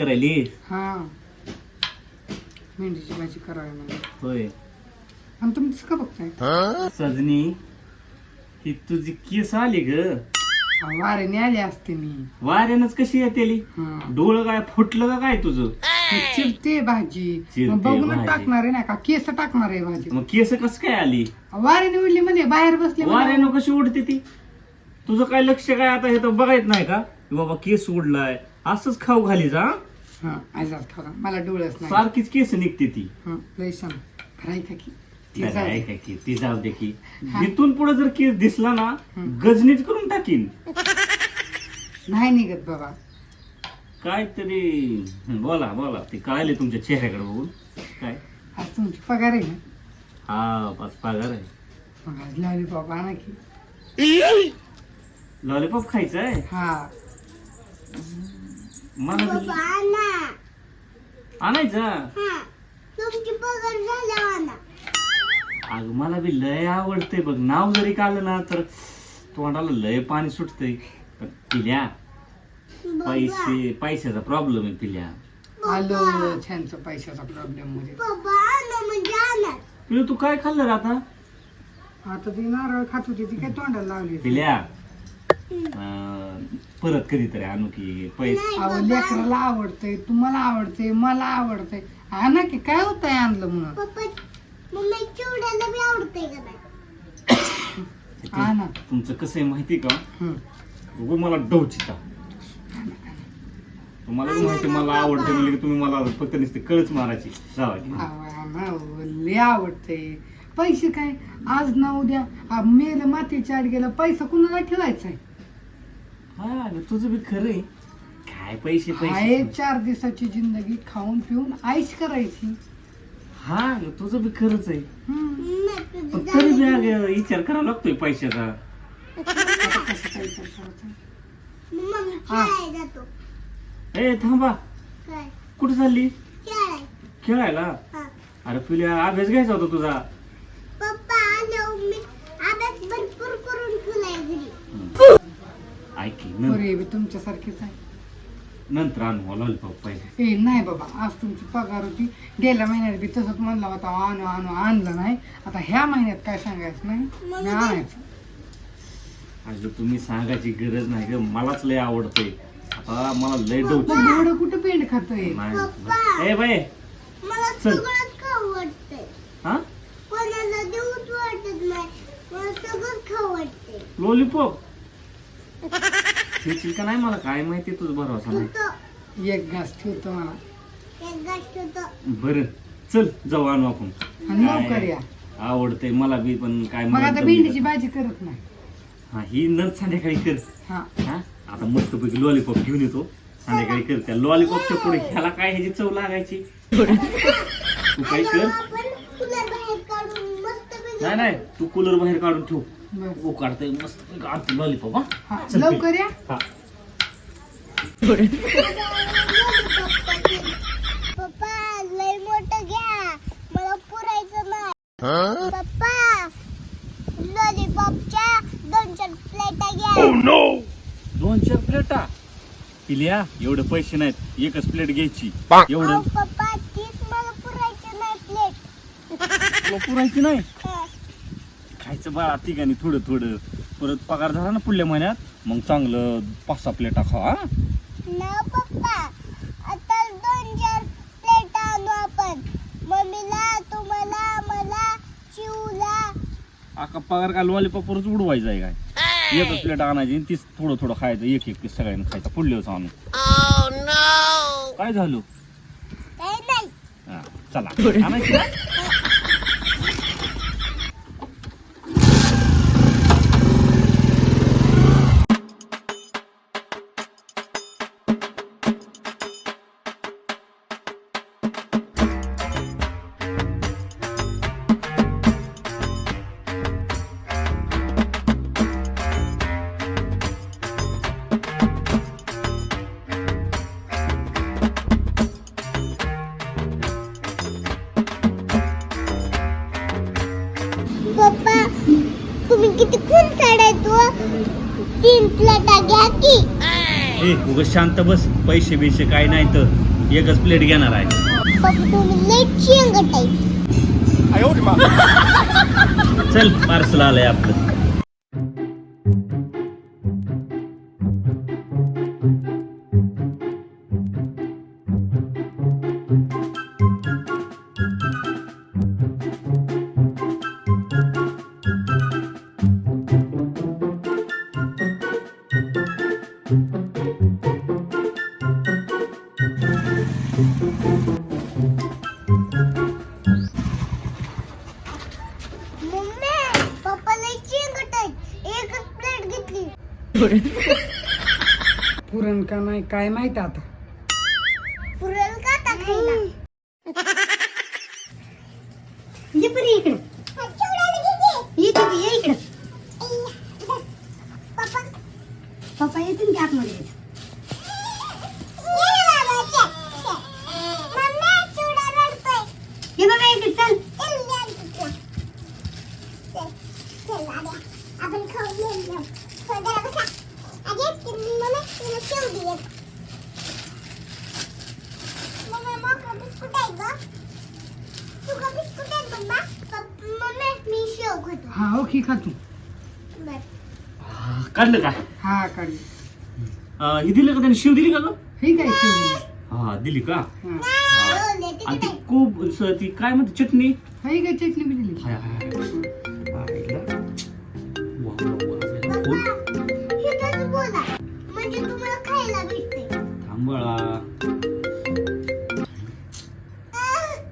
करायली? हा. मेंढीची भाजी करावी होय. आणि तुम्ही का बघताय? सजनी ही तुझी केस आली ग. अहो, वाऱ्याने आले असते मी. वाऱ्यानंच कशी येतेली हा. डोळं काय फुटलं का काय तुझं? चिरते भाजी. चिरते मग बघून भाजी. टाकणार आहे ना का? केस टाकणार आहे भाजी. मग केस कस काय आली? वाऱ्याने उडली म्हणे बाहेर बसले म्हणे. वाऱ्यानं कशी उडते ती? तुझं काय लक्ष काय आता हे तर बघायत नाही का? की बाबा केस उडलाय. असंच खाऊ घाली जा हा? आजाद खरा मला नाही. सारखीच केस निघते ती. हा, लय सांग खराय का की? ती नाही, जाऊ दे. की ती जाऊ दे की. हा. इथून पुढे जर केस दिसला ना हं. गजनीच करून टाकीन. नाही निघत बाबा. काहीतरी हं, बोला बोला. ते कळाले तुमच्या चेहऱ्याकडे बघून. काय? आज तुमची पगार आहे ना? हा पाच पगार आहे. मग आज लावली बाबा आणा की. लॉलीपॉप खायचं आहे हा. मला बी- आणायचं? अगं मला बी लय आवडतंय बघ. नाव जरी काढलं ना तर तोंडाला लय पाणी सुटतंय. पण पिल्या पैसे पैशाचा प्रॉब्लेम आहे पिल्या. आलो छानचं पैशाचा प्रॉब्लेममध्ये. म्हणजे पिल्या तू काय खाल्लं रे आता? आता ती नारळ खात होती ती काय तोंडाला लावली. पिल्या. अं, परत कधीतरी आणू की पैसे? अहो लेकराला आवडतंय तुम्हाला आवडतंय मला आवडतंय. आणा की काय होतंय आणलं म्हणून? पप्पा मम्मी चिवड्याला बी आवडते का नाही? आणा तुमचं कसं आहे माहिती का? हं. उगं मला डवचिता तुम्हाला बी माहिती मला आवडते म्हणजे की तुम्ही मला फक्त नुसते कळच मारायची. जावा की. अहो, आणा, अहो, लय आवडतंय. पैसे काय? आज ना उद्या आ, मेलं मातीच्या आड गेलं पैसा कुणाला ठेवायचा आहे हा अगं तुझं बी खरं आहे काय पैसे आहे पैसे चार दिवसाची जिंदगी खाऊन पिऊन आईश करायची. हा अगं तुझं बी खरंच आहे. पण तरी बी अगं विचार करावा लागतोय पैशाचा. आता कसं काय विचार करायचा? मम्मी. खेळायला जातो ए थांबा. काय? कुठे चालली? खेळाय खेळायला? अरे पिल्या अभ्यास घ्यायचा होता तुझा पप्पा आलो मी अभ्यास भरपूर करून ठेवलाय घरी ऐक की, नं- पोरी बी तुमच्यासारखीच आहे. नंतर आणू लॉलीपॉप पाहिजे ए नाही बाबा आज तुमची पगार होती. गेल्या महिन्यात बी तसंच म्हणला होता आणू आणू आणलं नाही. आता ह्या महिन्यात काय सांगायचं नाही? मी आणायचं. अगं तुम्ही सांगायची गरज नाही ग. मलाच लय आवडतंय. आता मला लय डोच मग एवढं कुठं पेंड खातोय? नाही ए बाय मला चल. सगळंच खाऊ वाटतंय. हा? कोणाला देऊच वाटत नाही. मला सगळंच खाऊ वाटतंय. लॉलीपॉप का नाही मला काय माहिती तुझं भरोसा नाही. एक घास ठेवतो मला एक गोष्ट होतं बरं चल जाऊ आणू आपण. आणि काय? लवकर या आवडतंय मला बी पण काय मग आता म्हणत भेंडीची भाजी करत नाही. हा ही नच संध्याकाळी कर. हा. हा आता मस्त पैकी लॉलीपॉप घेऊन येतो. संध्याकाळी कर. त्या लॉलीपॉपच्या पुढे ह्याला काय ह्याची चव लागायची? तू काय कर. आपण कूलर बाहेर काढून मस्त नाही नाही तू कूलर बाहेर काढून ठेव. काढतोय मस्त आणतो लॉलीपॉप हा. लवकर या. हा. पप्पा लय मोठं घ्या. मला पुरायचं नाही. पप्पा लॉलीपॉपच्या दोन चार प्लेटा घ्या. दोन चार प्लेटा? पिल्या? एवढे पैसे नाहीत. एकच प्लेट घ्यायची. अहो, एवढं? पप्पा तीच मला पुरायचं नाही प्लेट. तुला पुरायची नाही? खायचं बाळा ठिकाणी थोडं थोडं. परत पगार झाला ना पुढल्या महिन्यात मग चांगलं पाच सहा प्लेटा खा हा? ना पप्पा. आता दोन चार प्लेट आणू आपण. मम्मीला तुम्हाला मला चिवला आका पगार काय लॉलीपॉपवरच उडवायचा आहे काय? एकच प्लेट आणायची आणि तीच थोडं थोडं खायचं एक एक पीस सगळ्यांना खायचं पुढल्या वेळेस आणू काय झालं? काही नाही. हा, चला. आणायची ना? किती खून साडायचो तीन प्लेटा घ्या की. ए उगाच शांत बस. पैसे बिशे काय नाही तर. एकच प्लेट घेणार आहे. पप्पा तुम्ही लई चिंगट आहे. चल पार्सल आलंय आपलं. पुरण का नाही काय माहीत आता पुरेल का आता खायला ये परी इकडे ये तिथे ये इकडे पप्पा पप्पा येतील की आतमध्ये ये बघा इकडे चल आपण खाऊन घेऊ जरा बसा आधी मम्मी तुला शेव दे मम्मी मग बिस्कुट आहे का तुका बिस्कुट आहे मम्मा पप- मम्मी मी शेव खातो हा ओके खा तू. हा, काढलं का? हा काढली. अं, ही दिलं का त्याने? शिव दिली का ग? हे काय हा दिली का? हा. हो, आणि की ती? खूप ती काय म्हणते? चटणी? हे काय चटणी बी दिली? म्हणजे तुम्हाला खायला भेटते. थांब. बाळा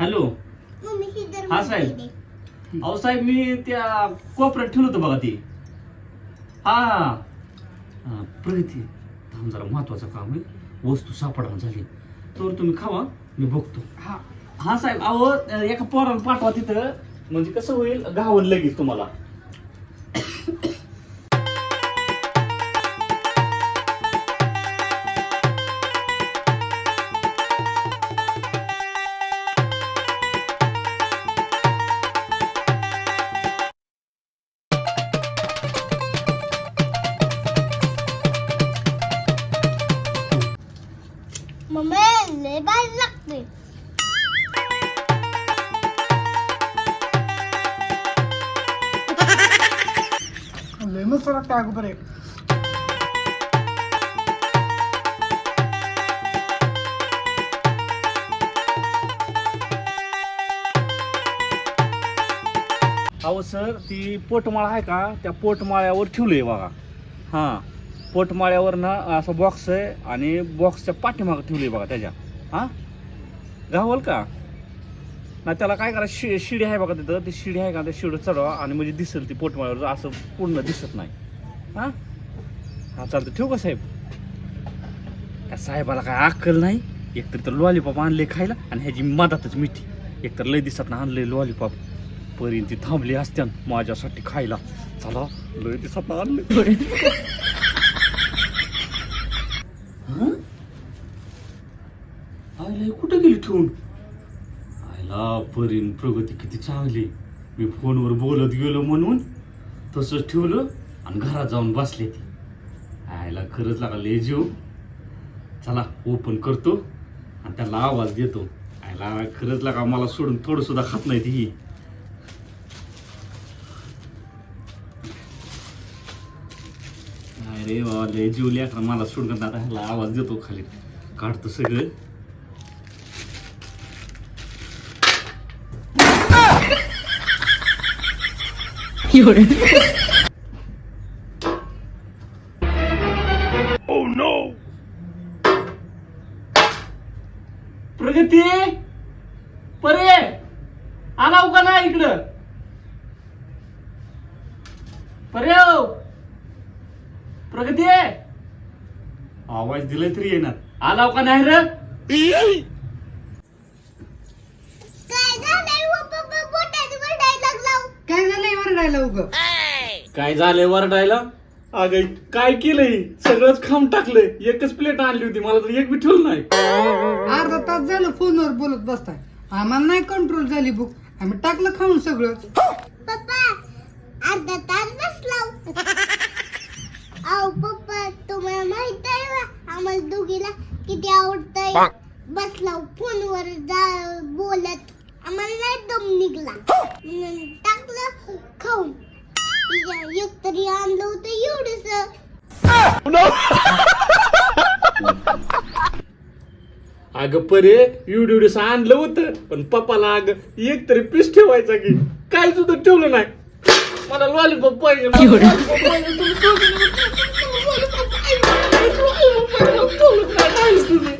हॅलो. मम्मी ही दर हा, साहेब. दे. अहो साहेब मी त्या कोपऱ्यात ठेवलं होतं बघा ती. हा हा, प्रगती. थांब जरा महत्वाचं काम आहे. वस्तू सापडा झाली. तर तुम्ही खावा मी बघतो. हा. हा साहेब अहो एका पोराला पाठवा तिथं. म्हणजे कसं होईल गावन लगेच तुम्हाला. मम्मी लय भारी लागते लय मस्त लागतं अगोदर एक अहो सर ती पोटमाळा आहे का? त्या पोटमाळ्यावर ठेवलंय बघा. हां. पोटमाळ्यावर ना असा बॉक्स आहे आणि बॉक्सच्या पाठीमागं ठेवली बघा त्याच्या. हां? घावल का? ना त्याला काय करा शि शिडी आहे बघा तिथं. ती शिडी आहे का? त्या शिडी चढवा आणि म्हणजे दिसेल ती पोटमाळ्यावर. असं पूर्ण दिसत नाही. हां? हां चालतं ठेवू का साहेब? त्या साहेबाला काय अक्कल नाही? एकतर तर लॉलीपॉप आणले खायला आणि ह्याची मधातच मिठी. एकतर लय दिसत ना आणले लॉलीपॉप परीन ती थांबली असत्यान माझ्यासाठी खायला. चला लय दिसत आणले आयला कुठं गेली ठेवून? आईला परीन प्रगती किती चांगली. मी फोनवर बोलत गेलो म्हणून तसंच ठेवलं आणि घरात जाऊन बसले ती. आईला खरंच लागा लय जीव. चला ओपन करतो आणि त्याला आवाज देतो. आईला खरंच लागा मला सोडून थोडं सुद्धा खात नाही ती अरे वा लय जीव लेकरा मला सोडून आता ह्याला आवाज देतो खाली. काढतो सगळं. प्रगती? परे आला का ना इकडं? परे हो. प्रगती? आवाज दिलाय तरी येणार. आला का नाही र? काय झालंय वरडायला उग? काय झालंय वरडायला? अग काय केलंय? सगळंच खाऊन टाकलंय. एकच प्लेट आणली होती. मला तर एक बी ठेवलं नाही. अर्धा तास झालं फोनवर बोलत बसताय. आम्हाला नाही कंट्रोल झाली बुक. आम्ही टाकलं खाऊन सगळं. अर्धा तास बसला हो. अहो पप्पा तुम्हाला माहीत आहे आम्हाला दोघीला किती आवडतंय? बसला हो, फोनवर जा बोलत. आम्हाला नाही दम निघला. हो. टाकलं खाऊन. एक तरी आणलं होतं एवढस. अगं परे एवढं एवढस आणलं होतं. पण पप्पाला अग एक तरी पीस ठेवायचा की काय सुद्धा ठेवलं नाही. मला लॉलीपॉप पाहिजे तुम्ही